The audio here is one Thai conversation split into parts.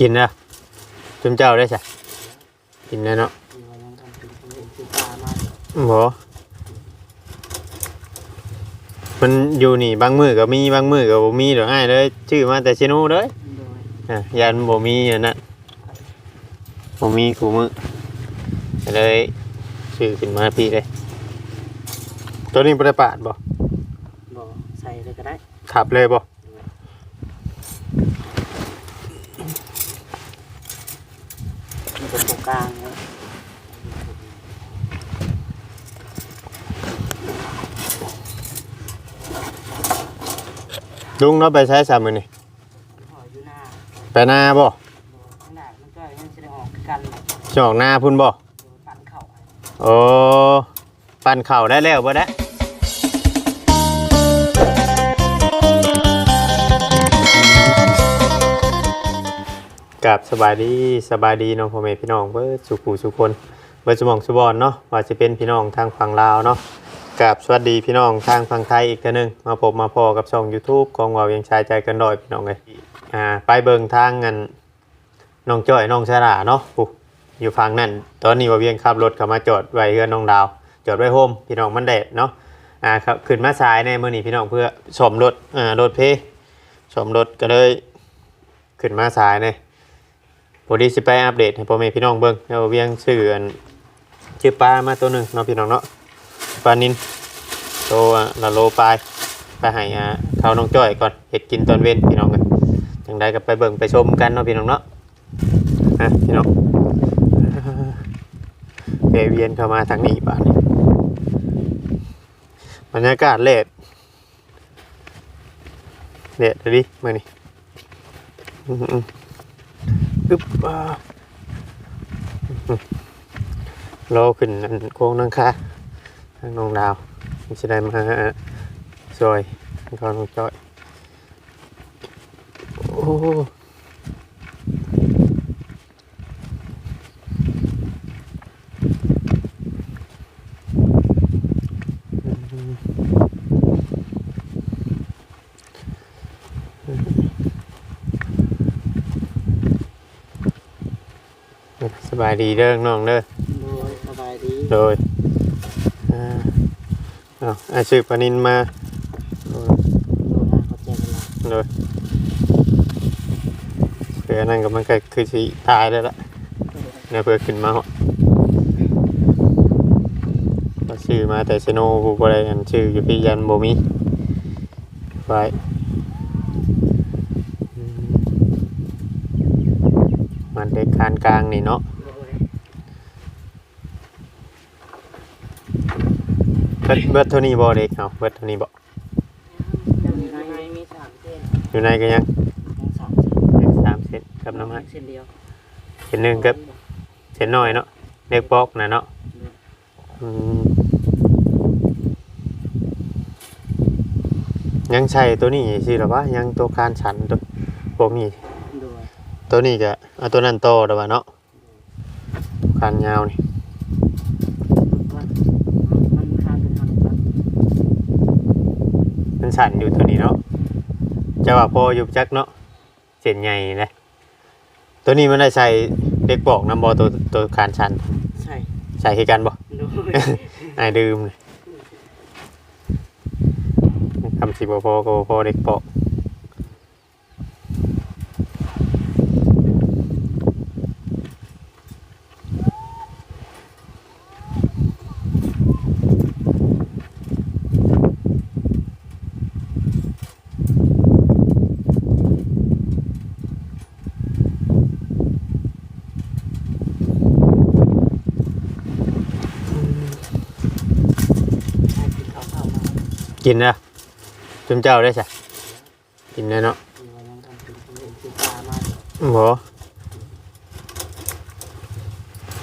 กินนะจุมเจ้าได้ใช่กินแล้วเนาะมีวันยังทำเป็นคนเห็นคือปลามาโหมันอยู่นี่บางมือก็มีบางมือก็บ่มีเดี๋ยวง่ายเลยชื่อมาแต่ชิโนูเลยโดยอะยันบ่มีอันนั้นบ่มีกูมือก็เลยชื่อขึ้นมาพี่เลย ตัวนี้บ่ได้ปาดบ่บ่ใส่เลยก็ได้ขับเลยบ่ มันเป็นตรง กลางเลยลุงเนาะไปใช้สามมือนี่หอยอยู่หน้าไปหน้าบ่บ่ข้างหน้ามันก็ยังจะได้ออกกันจะออกหน้าพุ่นบ่โดยปั่นเข่า โอ้ปั่นเข่าได้แล้วบ่ได้ กับสบายดีสบายดีเน้องพ่อแม่พี่น้องเบิดสุขูสุคนเบิดสมองสุบอนเนาะว่าจะเป็นพี่น้องทางฝั่งลาวเนาะกับสวัสดีพี่น้องทางฝั่งไทยอีกเทื่อหนึงมาพบมาพอกับช่อง YouTube ของว่าเวียงชายใจกันดอยพี่น้องเลยอ่าไปเบิ่งทางเงินน้องจ้อยน้องชาลาเนาะปุ๊อยู่ฝั่งนั้นตอนนี้ว่าเวียงขับรถเข้ามาจอดไว้เฮือนน้องดาว จอดไว้โฮมพี่น้องมันแดดเนาะอ่าครับขึ้นมาสายในมื้อนี้พี่น้องเพื่อสมรถอ่ารถเพสมรถก็เลยขึ้นมาสายใน พอดีสิไปอัปเดตให้พ่อแม่พี่น้องเบิ่งแล้วเวียงชื่ออันชื่อปลามาตัวหนึ่งเนาะพี่น้องเนาะปลานินโตวละโลปลายไปให้อ่าเขาน้องจ้อยก่อนเห็ดกินตอนเว้นพี่น้องกันจังใดก็ไปเบิ่งไปชมกันเนาะพี่น้องเนาะอะพี่น้องเวเวียนเข้ามาทางนี้บ้านี้บรรยากาศเลดเลดเลยดิมื่อนี้ ปึ๊บอ่าอืมรอขึ้นอันโค้งนั่งค่ะทางน้องดาวมันจะได้มาซอยเขาน้องจอย โอ้ส บายดีเด้อน้องเด้อโดยสบายดีโดยอ่าเอาอาชื่อปานินมาโดยนะเขาแจ้งเวลาโดยเพื่อนั่นก็มันก็คือสิตายแล้วล่ะเนี่ยเพื่อขึ้นมาเหาะก็ชื่อมาแต่เซโนผู้บริการชื่ออยู่พี่ยันโบมีไว้อืมมันเด็กคานกลางนี่เนาะ โดย เบิดเบิดเท่านี้บ่เด็กเอาเบิดเท่านี้บ่อยู่ในมีสามเส้นอยู่ในก็ยังของสามเด็กสามเซนกับน้ำมันเส้นเดียวเส้นหนึ่งกับเส้นน้อยเนาะเด็กปอกนะเนาะอืมยังใช่ตัวนี้สิหรอวะยังตัวคานฉันตัวพวกนี้โดยตัวนี้ก็เอาตัวนั้นโตหรอวะเนาะคานยาวนี่มันมันข้ามเป็นทางกัน มันฉันอยู่ตัวนี้เนาะจะว่าพออยู่จักเนาะเส้นใหญ่เลยตัวนี้มันได้ใส่เด็กปอกน้ำบอตัวตัวคานฉันใช่ใส่คือกันบ่โดยไอ้ายดื่มเลยคำสิบพอก็บ่พอเด็กปอก กินนะจุมเจ้าได้ใช่กินแน่เนาะมีวันยังทำเป็นคนเห็นคือปลามาบอ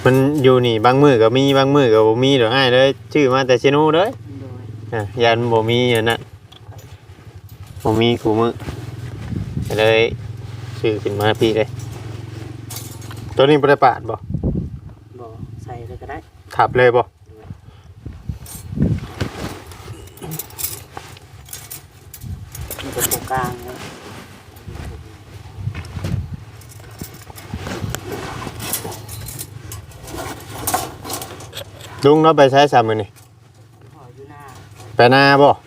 มันอยู่นี่บางมือก็มีบางมือก็บ่มีเดี๋ยวง่ายเลยชื่อมาแต่ชิโนูเลยโดยอะยันบ่มีอันนั้นบ่มีกูมือก็เลยชื่อขึ้นมาพี่เลยตัวนี้บ่ได้ปาดบ่บ่ใส่เลยก็ได้ขับเลยบ่างไว้ลุงเราไปใช้สามมือนี่หน้ไปหน้าบ่ออก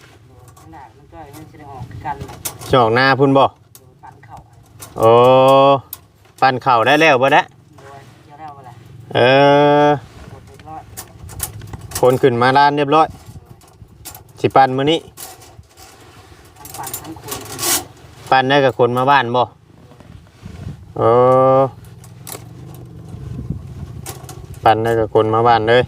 จอกหน้าพุ่นบ่โอ้ปั่นเข่าได้แล้วบ่ได้เจ้อะเออคนขึ้นมาล้านเรียบร้อยสิปั่นมื้อนี้ ปั่นได้กับคนมาบ้านบ่เออปั่นได้กับคนมาบ้านเลย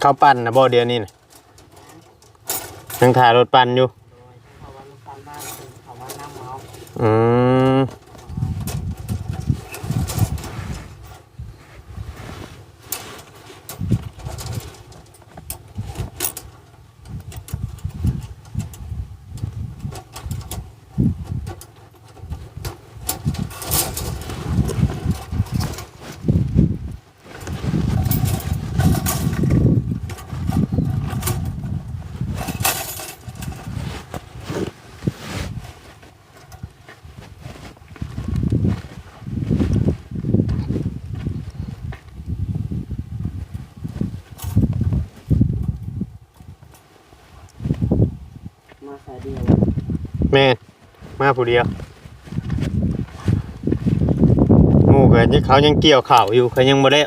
เขาปั่นนะบ่เดียวนี้นะยังถ่ายรถปั่นอยู่ อืมมาใส่เดียว แม่นมา ผู้เดียวหมู่กันยังเขายังเกี่ยวข่าวอยู่เขายังบ่ได้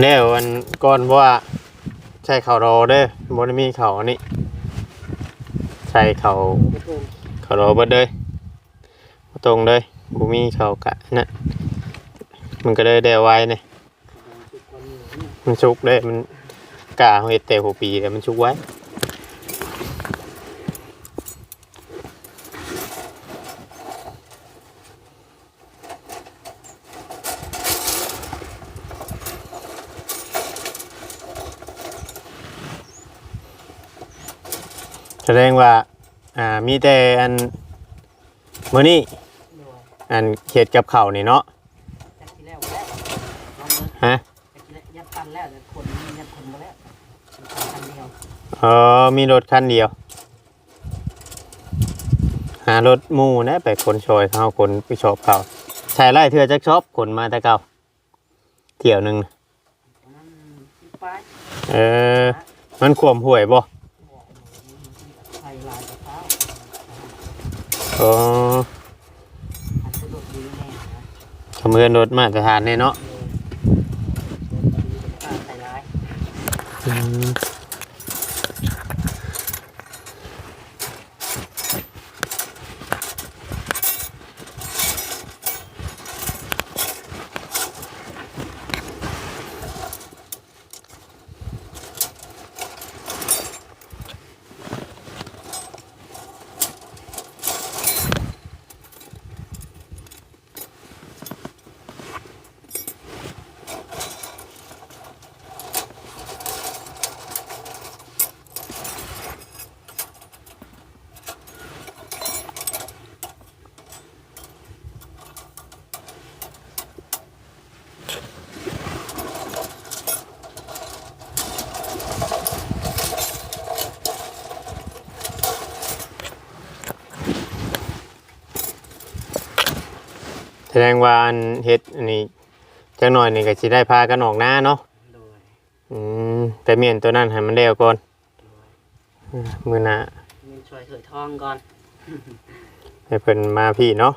แล้วอันก่อนว่าใช่ข่าวรอเด้อบ่ได้มีข่าอันนี้ใช่ข่าวข่าวรอบิดเลยบ่ตรงเลยบ่มีเข่ากะนั่นมันก็เลยได้ไว้เนี่ยมันชุกเลยมัน กะเฮ็ดแต่หัวปีแต่มันชุกไว้แสดงว่า อ่า มีแต่อันมื้อนี้โดยอันเฮ็ดกับข้าวนี่เนาะจากที่แล้วแล้วลองเลยฮะ อ๋อมีรถคันเดียว หารถหมู่นะไปคนชอยเขาคนไปชอบเขาใช้ไล่เทือจักชอบขนมาแต่เก่าเที่ยวหนึ่งเออ มันขวมห่วยบ่ใส่ลายกระเท้าเอนสะดวกแน่ทำเงินรถมาตรฐานแน่เนาะ แสดงว่าอันเฮ็ดอันนี้จักหน่อยนี่ก็สิได้พากันออกหน้าเนาะโดยอืมแต่เมียนตัวนั้นให้มันแล้วก่อนอืมมือหน้ามีช่วยเขยทองก่อนให้เพิ่นมาพี่เนาะ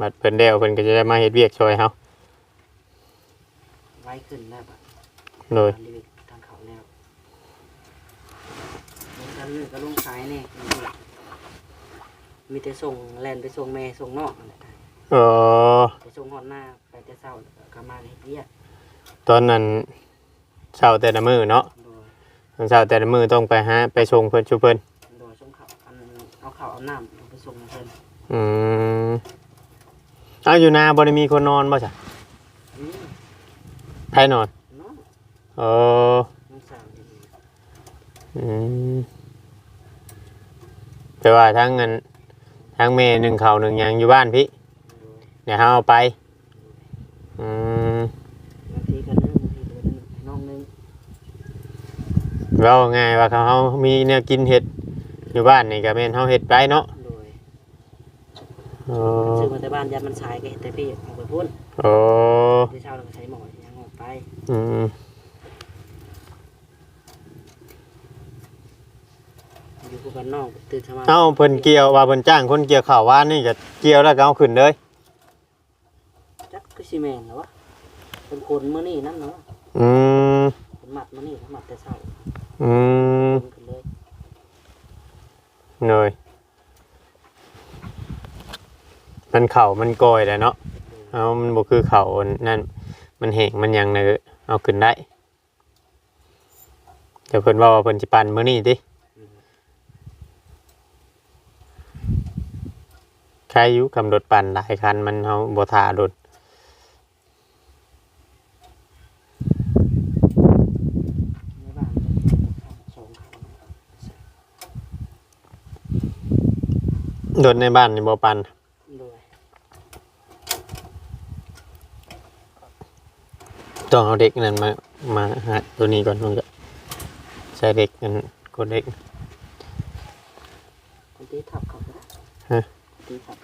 บัดเพิ่นแล้วเพิ่นก็จะได้มาเฮ็ดเวียกช่วยเฮาไว้ขึ้นแล้วปะโดยรีวิวทางเขาแล้วลงกันนึงก็ลงขายแน่มีแต่ส่งแลนไปส่งแม่ส่งนอกนั่นแหละเออไปส่งหอดหน้าไปแต่เช้าแล้วก็กลับมาในเรียกตอนนั้นเช้าแต่ละมื้อเนาะโดยตอนเช้าแต่ละมื้อต้องไปหาไปส่งเพิ่นชุเพิ่นโดยส่งเขาอันเอาเขาวเอาน้ำเอาไปส่งให้เพิ่นอืมเอาอยู่นาบ่ได้มีคนนอนบ่จ้ะนี่ใครนอนเนาะเออ น้องสาวดีอืมแต่ว่าทั้งเงินทั้งเมหนึ่งเขาวหนึ่งหยังอยู่บ้านพี่โดย เดี๋ยวเขาเอาไปอืมบก็ไงองงว่าเขาเฮามีแนวกินเห็ดอยู่บ้านนี่ก็แม่นเขาเห็ดไปเนาะโดยโอซื้อมาแต่บ้านยามมันสายก็เห็นแต่พี่ออกไปพุ่นโอ้ที่ชาวเราใช้หมอยังออกไปอืมอยู่กันนอกตื่นเชามาเอาเพิ่นเกี่ยวว่าเพิ่นจ้างคนเกี่ยวข่าวว่านนี่ก็เกี่ยวแล้วก็เอาขึ้นเลย คือซีเมนต์เหรอวะเป็นคนมื้อนี้นั่นเนาะอืมเป็นหมัดมื้อนี้หมัดแต่เช้าอืมคนขึ้นเลยเลยมันเข่ามันกอยแหละเนาะเอามันบ่คือเข่าอันนั่นมันแห้งมันหยังเนอะเอาขึ้นได้เดี๋ยวเพิ่นว่าว่าเพิ่นสิปั่นมื้อนี้ติใครอยู่กำรถปั่นหลายคันมันเฮาบ่ท่ารถในบ้านสองคัน รถในบ้านนี่บ่ปั่นโดยต้องเอาเด็กนั่นมามาหาตัวนี้ก่อนมันก็ใช้เด็กนั่นกดเด็ก คนที่ทับเขาก็ได้ฮะ คนที่ทับ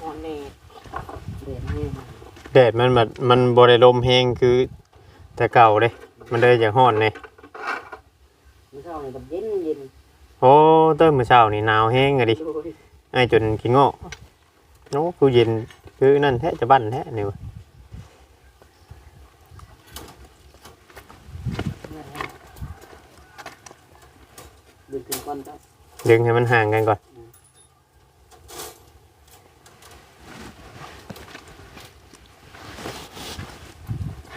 อ่อนแน่เดือดแน่แดดมันแบบมันบริลมแห้งคือแต่เก่าเลยมันเลยอย่างห้อนเลย มื้อเช้านี่แบบเย็นเย็น โอ้เต้มมื้อเช้านี่หนาวแห้งอะดิโดยไอ้จนกินงอกโอ้กูเย็นคือนั่นแท้จะบั้นแท้นี่วะดึงถึงก้อนก็ดึงให้มันห่างกันก่อน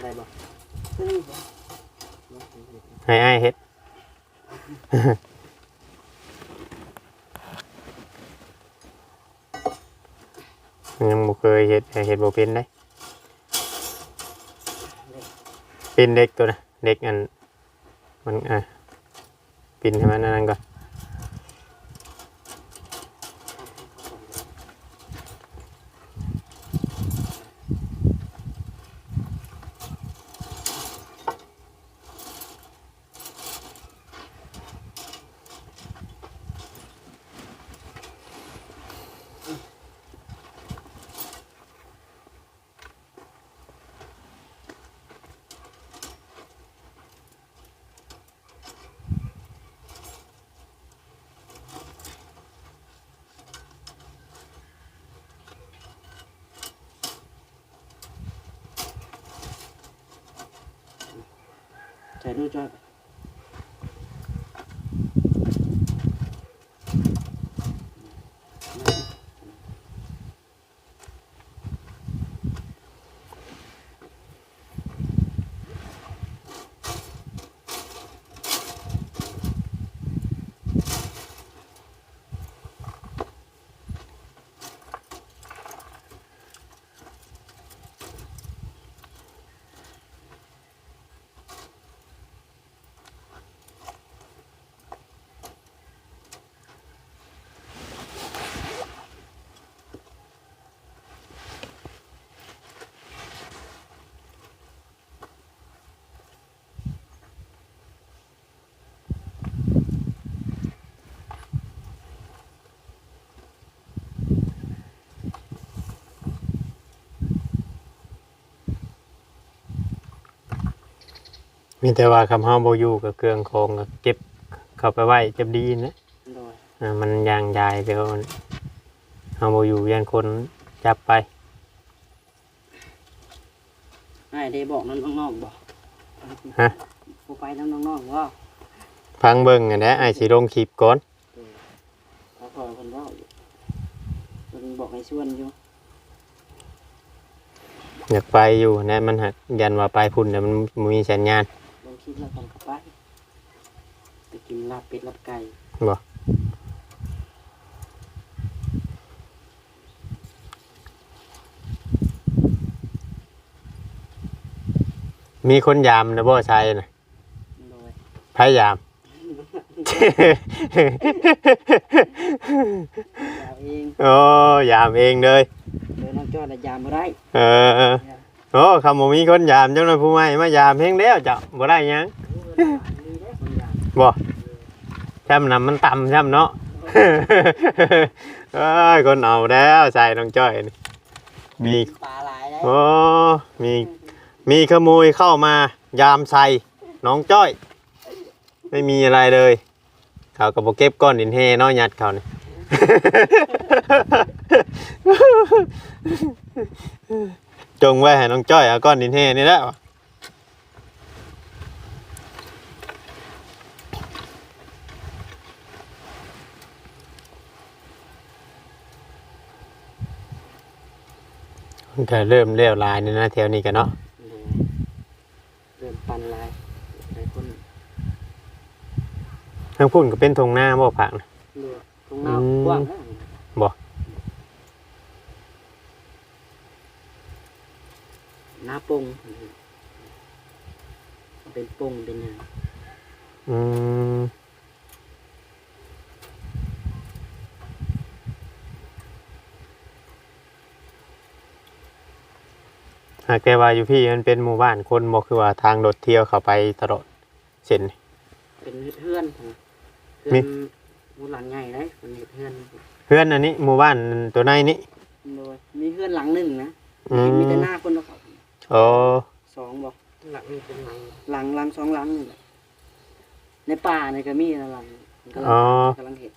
ได้บ่ซึ่งบ่ให้ไอ้ายเฮ็ด ยังบ่ เคยเห็ดเห็ดบเป็นได้เป็นเด็กตัวนะเด็กอันมันอะปินให้มันนั่นก่อน ใส่ดู มีแต่ว่าคำเฮาบ่อยู่กับเครื่องของก็เก็บเข้าไปไว้จะดีนะโดยอ่ามันยางยายเดี๋ยวมันเฮาบ่อยู่ยันคนจับไปให้ได้บอกน้องน้องๆบอกฮะผู้ไปน้องน้องๆว่าฟังเบิ่งอันนี้ไอ้ายสิลงคลิปก่อนเขาขอคนว่าอยู่เพิ่นบอกให้ชวนอยู่อยากไปอยู่นะมันหักยันว่าไปพุ่นแต่มันบ่มีสัญญาณลง คลิปแล้วกันกลับไปไปกินลาบเป็ดลาบไก่บ่มีคนยามนะบ่ใช่น่ะโดยพยายาม ยามเองโอ้ยามเองเลย เดินน้องจ้อยน่ะยามบ่ได้เออ โอ้คำบ่มีคนยามจังเลยผู้ใหม่มายามเพียงแล้วเจ้าบ่ได้หยังบ่ช้ำน้ำมันต่ำช้ำเนาะเอ้ยคนเอาแล้วใส่น้องจ้อยนี่มีปลาหลายได้โอ้มีมีขโมยเข้ามายามใส่น้องจ้อย ไม่มีอะไรเลยเขาก็บอกเก็บก้อนดินเฮนาะยัดเขานี่ จงไว้ให้น้องจ้อยเอาก้อนดินเฮนี่แหละมันก็เริ่มเลี้ยวลายนี่นะแถวนี้กันเนาะเดินปันหลายหลายคนทั้งพุ่นก็เป็นทงหน้าบ่ผักนะเรือตรงหน้าอืมกว้างนะบ่ หน้าปงเป็นปงเป็นหยังอืมหากแต่ว่าอยู่พี่มันเป็นหมู่บ้านคนบ่คือว่าทางรถเที่ยวเข้าไปตลอดเส้นนี่ เป็นเพื่อนของเพื่มีอนหมูหลังใหญ่เลยเป็นเพื่อนเพื่อนอันนี้หมู่บ้านตัวในนี้โดยมีเพื่อนหลังหนึ่งนะอืมมีแต่หน้าคน เขาโอ้สองบอกหลังนี่เป็นหลังหลังหลังสองหลังนี่แหละในป่าในก็มีนะหลังกำลังอ๋อ กำลังเห็น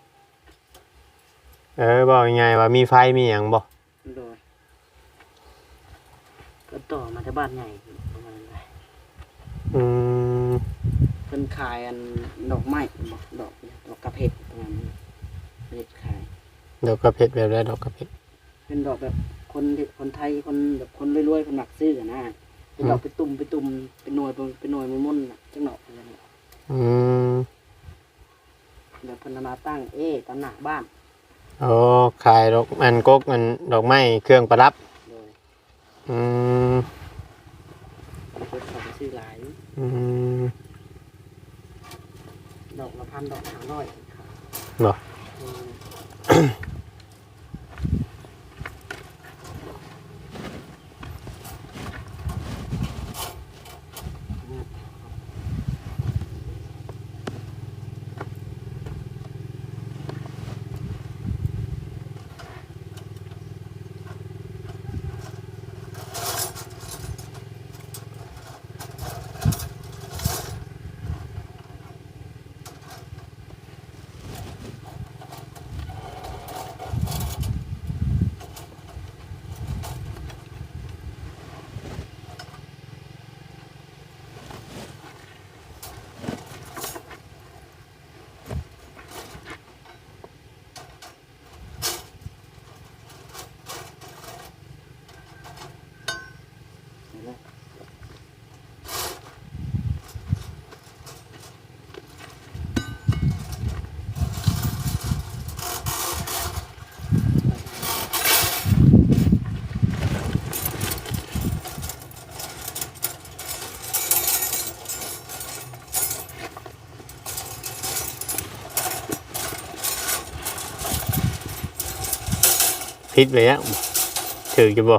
เออบอกยังไงว่ามีไฟมีหยังบ่โดยก็ต่อมาจากบ้านใหญ่ประมาณนั้นเลยอืมเป็นขายอันดอกไม้บอกดอกดอกกระเพกประมาณนี้เด็ดขาย ดอกกระเพ็ดแบบไรดอกกระเพ็ดเป็นดอกแบบ คนที่คนไทยคนแบบคนรวยๆคนหมักซื้ออะนะเป็นดอกอืมไปตุ่มไปตุ่มเป็นหน่วยเป็นหน่วยมุ่นๆน่ะจังหนอกอะไรเนี่ยอืมแบบพันธนาตั้งเอ๊ะตำหนักบ้านโอ้ขายดอกมันกกมันดอกไม้เครื่องประดับ โดยอืมคนเขาไปซื้อหลาย อืม ดอกละพันดอกหาร้อยครับบ่ อืม พิษไปแล้วถือจะบ่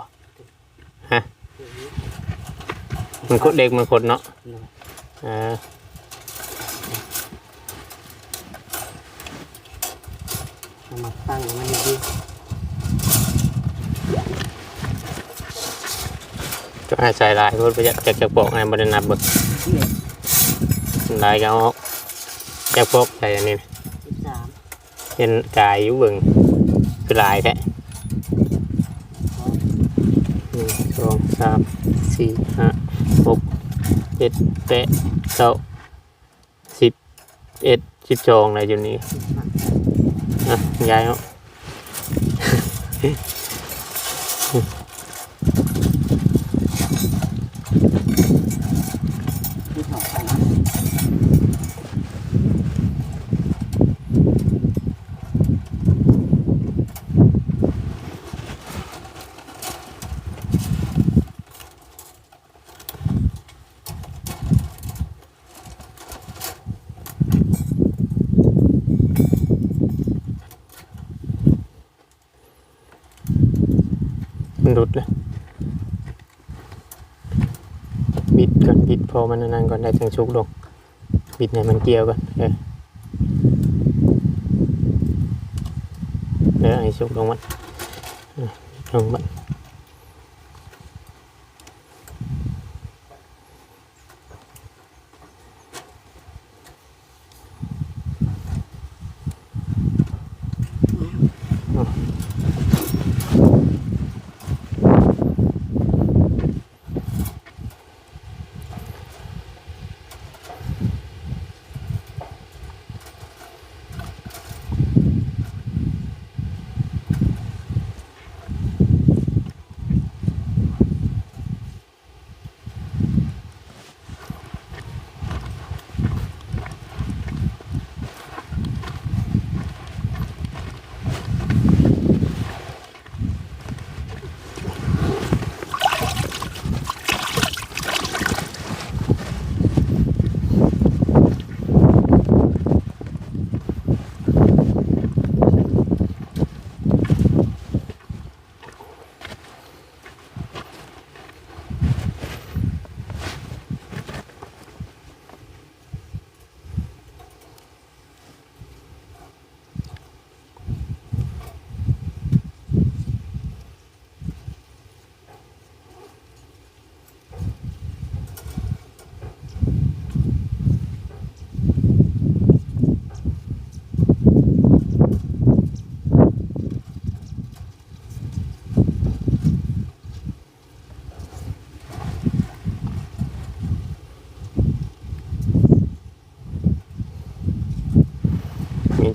ฮะมันคดเด็กมันคดเนาะเนาะอ่าเอามาตั้งมันดีก็ให้ใส่ลายเพื่อประหยัดจากจากปอกไงบริณับเบิกๆเนี่ยลายก็เอาจากปอกใส่อันนี้สิบสามเห็นกายอยู่เบิ่งคือลายแท้หนึ่ง สามสี่ห้าหกเจ็ดแปดเก้าสิบเอ็ดสิบสองอะไรอยู่นี่สิบห้าอะยายเนาะ รุดเลยบิดก่อนบิดพอมันนานๆก่อนได้จังชุกลงบิดให้มันเกี่ยวก่อนเออเดี๋ยวไอ้ชุกลงมันลงมัน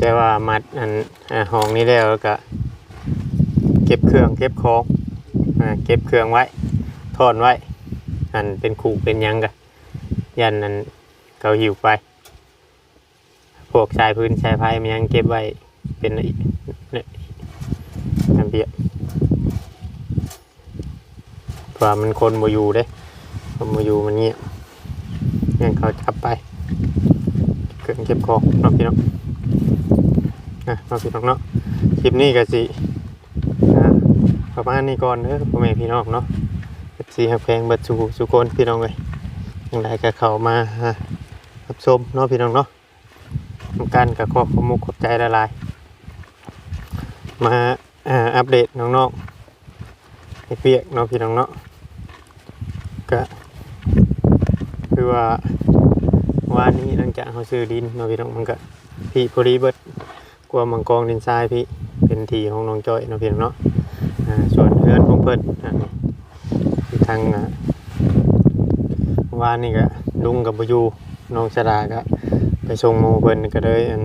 แต่ว่ามัดอันห้องนี้แล้วก็ เก็บเครื่องเก็บของเก็บเครื่องไว้ทอนไว้ อันเป็นขู่เป็นยังกะยันนั้นเขาหิวไป พวกชายพื้นชายพายมันยังเก็บไว้เป็นอีกเนี่ยอันเบียเพราะมันคนมาอยู่เด้คนมาอยู่มันเงียบงั้นเขาจับไปเก็บเครื่องเก็บของเนาะพี่น้อง นะเนาพี่น้องเนาะคลิปนี้ก็สิประมาณนี้ก่อนเด้อพ่อแม่พี่น้องเนาะสีหักแพงบัดสุสุคนพี่น้องเลยยังไงก็เข้ามาฮะรับชมเนาะพี่น้องเนาะทำการกับขอบขอบมุกขอบใจละลายมาอ่าอัปเดตน้องๆให้เปียกเนาะพี่น้องเนาะก็คือว่าวันนี้หลังจากเขาซื้อดินเนาะพี่น้องมันก็พี่พอดีเบิด กลัวมังกรดินทรายพี่เป็นทีของน้องจอยเนาะพี่น้องเนาะส่วนเพื่อนของเพิ่นอ่าที่ทางวานนี่ก็ลุงกับบอยูน้องชดาก็ไปส่งโมเพิ่นก็เลยอัน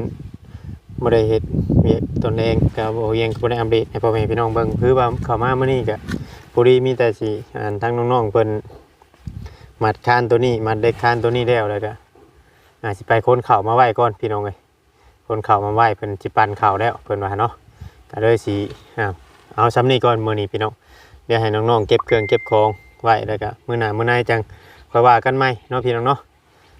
บ่ได้เฮ็ดเวียกตนเองก็บ่เฮียงก็บ่ได้อัปเดตให้พ่อแม่พี่น้องเบิ่งคือว่าเข้ามามื้อนี้ก็ผู้ดีมีแต่สิอ่านทางน้องๆเพิ่นมัดคานตัวนี้มัดเด็กคานตัวนี้แล้วแล้วก็อาจสิไปค้นเข่าวมาไว้ก่อนพี่น้องเอ้ย คนเข่ามาไหวเพิ่นจิปันเข่าแล้วเพิ่นว่าเนาะก็เลยสิอ้าวเอาซ้ำนี้ก่อนมือนี้พี่น้องเดี๋ยวให้น้องๆเก็บเครื่องเก็บของไว้แล้วก็มือหน้ามือในจังค่อยว่ากันใหม่เนาะพี่น้องเนาะ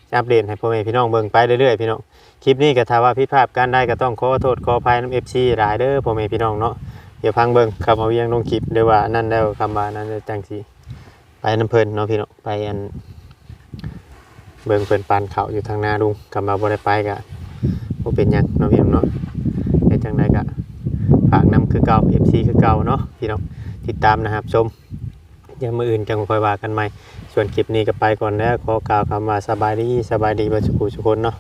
จะอัปเดตให้พ่อแม่พี่น้องเบิ่งไปเรื่อยๆพี่น้องคลิปนี้ก็ถ้าว่าผิดพาดการได้ก็ต้องขอโทษขออภัยน้ำ FC หลายเด้อพ่อแม่พี่น้องเนาะเดี๋ยวพังเบิ่งคำเอาเวียงลงคลิปเดี๋ยวว่านั่นแล้วคำว่านั้นจังสิไปน้ำเพิ่นเนาะพี่น้องไปอันเบิ่งเพิ่นปานเขาอยู่ทางหน้าลุงคำว่าบ่ได้ไปก็ บ่เป็นหยังเนาะพี่น้องเนาะแต่จังไดก็ฝากนำคือเก่า FC คือเก่าเนาะพี่น้องติดตามนะครับชมเดี๋ยวมื้ออื่นจังค่อยว่ากันใหม่ส่วนคลิปนี้ก็ไปก่อนแล้วขอกล่าวคำว่าสบายดีสบายดีเบ่สุขสุขคนเนาะ